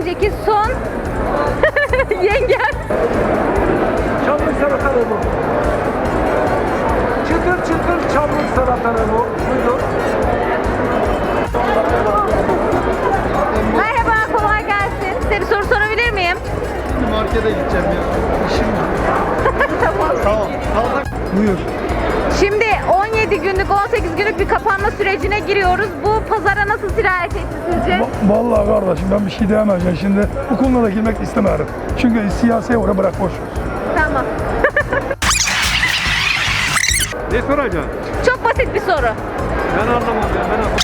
önceki son yengem. Çamlık salatalığı bu. Çıtır çıtır çamlık salatalığı bu. Buyurun. Merhaba, kolay gelsin. Size bir soru sorabilir miyim? Markete gideceğim ya. İşim var. Sağ ol. Buyur. Şimdi 17 günlük, 18 günlük bir kapanma sürecine giriyoruz. Bu pazara nasıl sirayet etti sizce? Va- Vallahi kardeşim ben bir şey diyemeyeceğim şimdi. Bu konuda da girmek istemiyorum. Çünkü siyasi oraya bırak boş. Tamam. Ne soracaksın? Çok basit bir soru. Ben anlamam ya. Ben anlamam.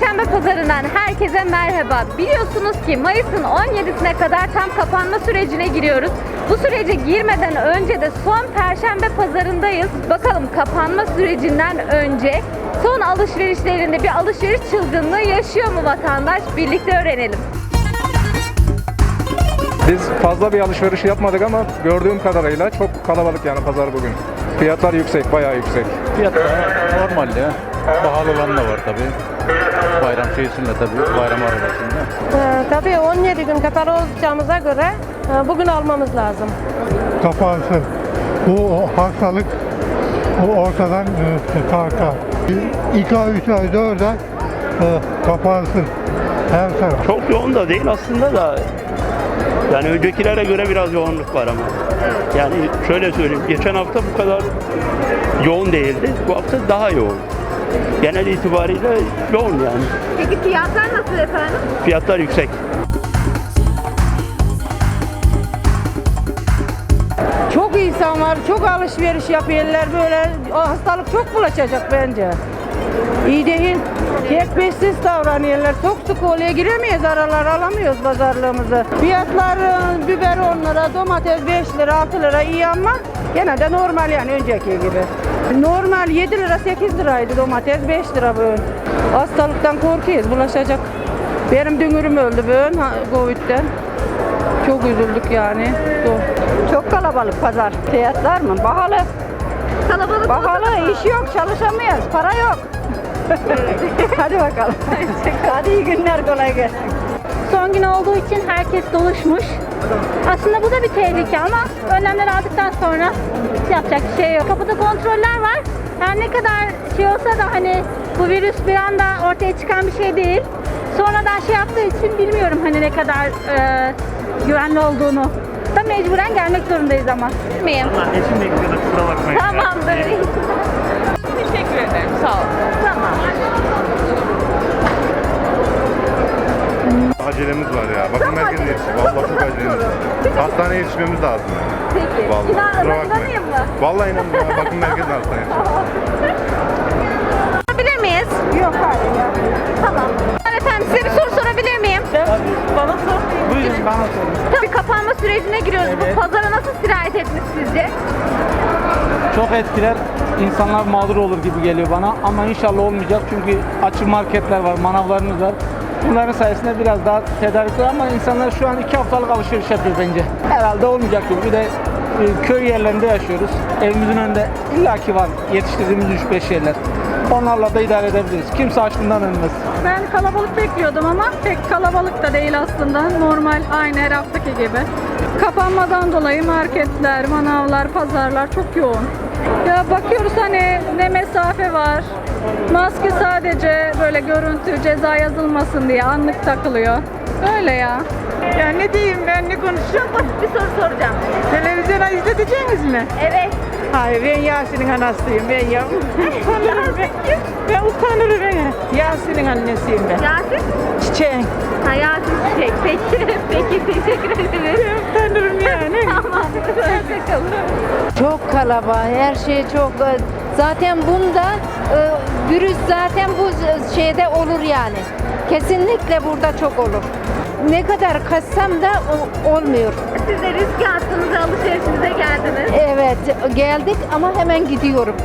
Perşembe Pazarı'ndan herkese merhaba. Biliyorsunuz ki Mayıs'ın 17'sine kadar tam kapanma sürecine giriyoruz. Bu sürece girmeden önce de son Perşembe Pazarı'ndayız. Bakalım kapanma sürecinden önce son alışverişlerinde bir alışveriş çılgınlığı yaşıyor mu vatandaş? Birlikte öğrenelim. Biz fazla bir alışveriş yapmadık ama gördüğüm kadarıyla çok kalabalık yani pazar bugün. Fiyatlar yüksek, bayağı yüksek. Fiyatlar normal ya. Pahalı olan da var tabi. Bayram şeysinde tabi, bayram arabasında. Ee, tabii 17 gün kapalı olacağımıza göre e, bugün almamız lazım. kapansın. Bu hastalık bu ortadan e, kalkar. 2 ay, 3 ay, 4 ay e, kapansın. Her taraf. Çok yoğun da değil aslında da yani öncekilere göre biraz yoğunluk var ama. Yani şöyle söyleyeyim, geçen hafta bu kadar yoğun değildi. Bu hafta daha yoğun. Genel itibariyle yoğun yani. Peki fiyatlar nasıl efendim? Fiyatlar yüksek. Çok insan var, çok alışveriş yapıyorlar böyle. O hastalık çok bulaşacak bence. İyi değil. Tek beşsiz davranıyorlar. Çok sık oluyor. Giremeyiz aralar alamıyoruz pazarlığımızı. Fiyatlar biber 10 lira, domates 5 lira, 6 lira iyi ama gene de normal yani önceki gibi. Normal 7 lira 8 liraydı domates 5 lira bugün. Hastalıktan korkuyoruz bulaşacak. Benim dünürüm öldü bugün Covid'den. Çok üzüldük yani. Çok kalabalık pazar. Fiyatlar mı? Pahalı. Kalabalık Pahalı. iş yok, çalışamıyoruz. Para yok. Hadi bakalım. Hadi iyi günler, kolay gelsin. Son gün olduğu için herkes doluşmuş. Aslında bu da bir tehlike ama önlemler aldıktan sonra yapacak bir şey yok. Kapıda kontroller var. Her ne kadar şey olsa da hani bu virüs bir anda ortaya çıkan bir şey değil. Sonradan şey yaptığı için bilmiyorum hani ne kadar e, güvenli olduğunu. Da mecburen gelmek zorundayız ama. mıyım? Eşim bekliyordu kusura bakmayın. Tamamdır. Teşekkür ederim. Sağ ol. Tamam. Acelemiz var ya. Bakın merkezine yetiştik. Vallahi çok acelemiz var. Hastaneye yetişmemiz lazım. Peki. Vallahi. İnan, Kusura bakmayın. inanayım mı? Vallahi inanmıyorum. ya. Bakın merkezine hastaneye Sorabilir miyiz? Yok hayır ya. Tamam. Efendim size bir soru sorabilir miyim? Bana sor. Buyurun bana sorun. Tabii kapanma sürecine giriyoruz. Bu pazara nasıl sirayet etmiş sizce? Çok etkiler. İnsanlar mağdur olur gibi geliyor bana ama inşallah olmayacak çünkü açık marketler var, manavlarımız var. Bunların sayesinde biraz daha tedarik var ama insanlar şu an iki haftalık alışveriş yapıyor bence. Herhalde olmayacak gibi. Bir de e, köy yerlerinde yaşıyoruz. Evimizin önünde illaki var yetiştirdiğimiz 3-5 yerler. Onlarla da idare edebiliriz. Kimse açlığından ölmez. Ben kalabalık bekliyordum ama pek kalabalık da değil aslında. Normal aynı her haftaki gibi. Kapanmadan dolayı marketler, manavlar, pazarlar çok yoğun. Ya bakıyoruz hani ne mesafe var. Maske sadece böyle görüntü ceza yazılmasın diye anlık takılıyor. Öyle ya. Ya ne diyeyim ben ne konuşacağım? Basit bir soru soracağım. Televizyona izleteceğiniz mi? Evet. Hayır ben Yasin'in anasıyım ben ya. Utanırım ben. Ben utanırım ben. Yasin'in annesiyim ben. Yasin? Çiçeğin. Hayatım Çiçek. Peki, peki teşekkür ederiz. Çok kalabalık, her şey çok. e, Zaten bunda e, virüs zaten bu şeyde olur yani. Kesinlikle burada çok olur. Ne kadar kassam da olmuyor. Siz de risk attınız ve alışverişinize geldiniz. Evet, geldik ama hemen gidiyorum.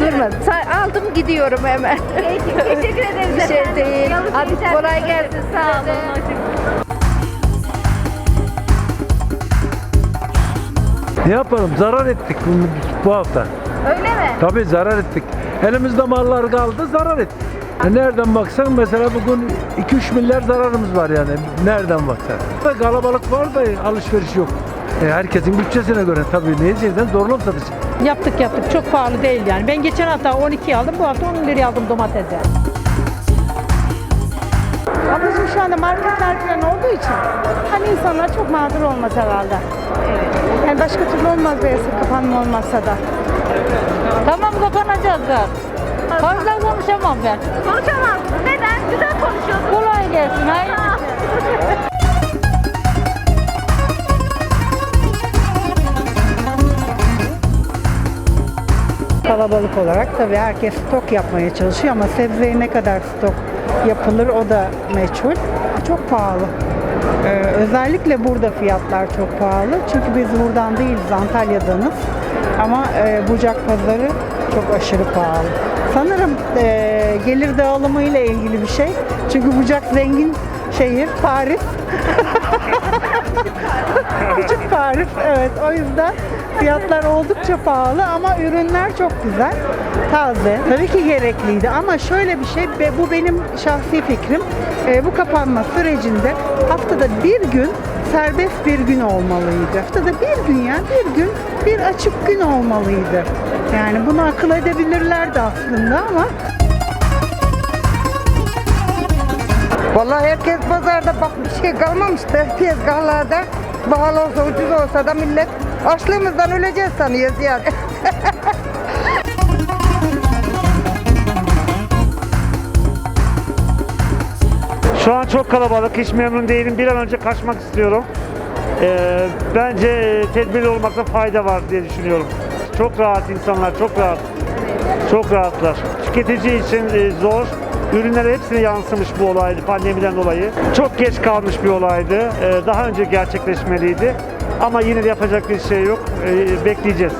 Durma, sa- aldım gidiyorum hemen. Peki, teşekkür ederiz Bir şey efendim. değil. Hadi kolay gelsin. Sağ olun. Hoşçakalın. Ne yapalım? Zarar ettik bu, bu hafta. Öyle mi? Tabii zarar ettik. Elimizde mallar kaldı, zarar ettik. E nereden baksan mesela bugün 2-3 milyar zararımız var yani. Nereden baksan. Ve Kalabalık var da alışveriş yok. E herkesin bütçesine göre tabii ne yiyeceksen zorluk satacak. Yaptık yaptık. Çok pahalı değil yani. Ben geçen hafta 12 aldım. Bu hafta 10 liraya aldım domatesi. Ablacığım şu anda marketler falan olduğu için hani insanlar çok mağdur olmaz herhalde. Yani başka türlü olmaz böyle sık kapanma olmazsa da. Tamam kapanacağız da. Fazla konuşamam ben. Konuşamam. Neden? Güzel konuşuyorsun. Kolay gelsin. Hayır. Kalabalık olarak tabii herkes stok yapmaya çalışıyor ama sebzeye ne kadar stok yapılır o da meçhul. Çok pahalı. Ee, özellikle burada fiyatlar çok pahalı. Çünkü biz buradan değiliz, Antalya'danız. Ama e, bucak pazarı çok aşırı pahalı. Sanırım e, gelir dağılımı ile ilgili bir şey. Çünkü bucak zengin şehir, Paris. Küçük Paris, evet. O yüzden fiyatlar oldukça pahalı ama ürünler çok güzel, taze. Tabii ki gerekliydi ama şöyle bir şey, bu benim şahsi fikrim. Ee, bu kapanma sürecinde haftada bir gün serbest bir gün olmalıydı. Haftada bir gün ya, bir gün bir açık gün olmalıydı. Yani bunu akıl edebilirlerdi aslında ama Vallahi herkes pazarda bak bir şey kalmamıştı tezgahlarda. Pahalı olsa ucuz olsa da millet açlığımızdan öleceğiz sanıyoruz yani. Şu an çok kalabalık. Hiç memnun değilim. Bir an önce kaçmak istiyorum. Ee, bence tedbirli olmakta fayda var diye düşünüyorum. Çok rahat insanlar, çok rahat. Çok rahatlar. Tüketici için e, zor. Ürünlere hepsine yansımış bu olaydı pandemiden dolayı. Çok geç kalmış bir olaydı. Ee, daha önce gerçekleşmeliydi. Ama yine de yapacak bir şey yok. Ee, bekleyeceğiz.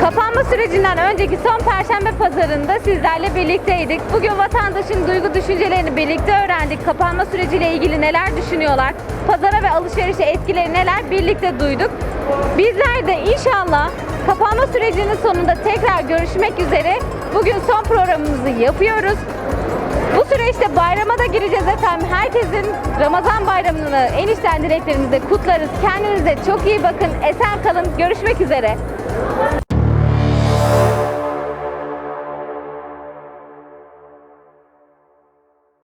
Kapanma sürecinden önceki son perşembe pazarında sizlerle birlikteydik. Bugün vatandaşın duygu düşüncelerini birlikte öğrendik. Kapanma süreciyle ilgili neler düşünüyorlar? Pazara ve alışverişe etkileri neler birlikte duyduk. Bizler de inşallah kapanma sürecinin sonunda tekrar görüşmek üzere. Bugün son programımızı yapıyoruz. Bu süreçte bayrama da gireceğiz efendim. Herkesin Ramazan bayramını en içten dileklerimizle kutlarız. Kendinize çok iyi bakın. Esen kalın. Görüşmek üzere.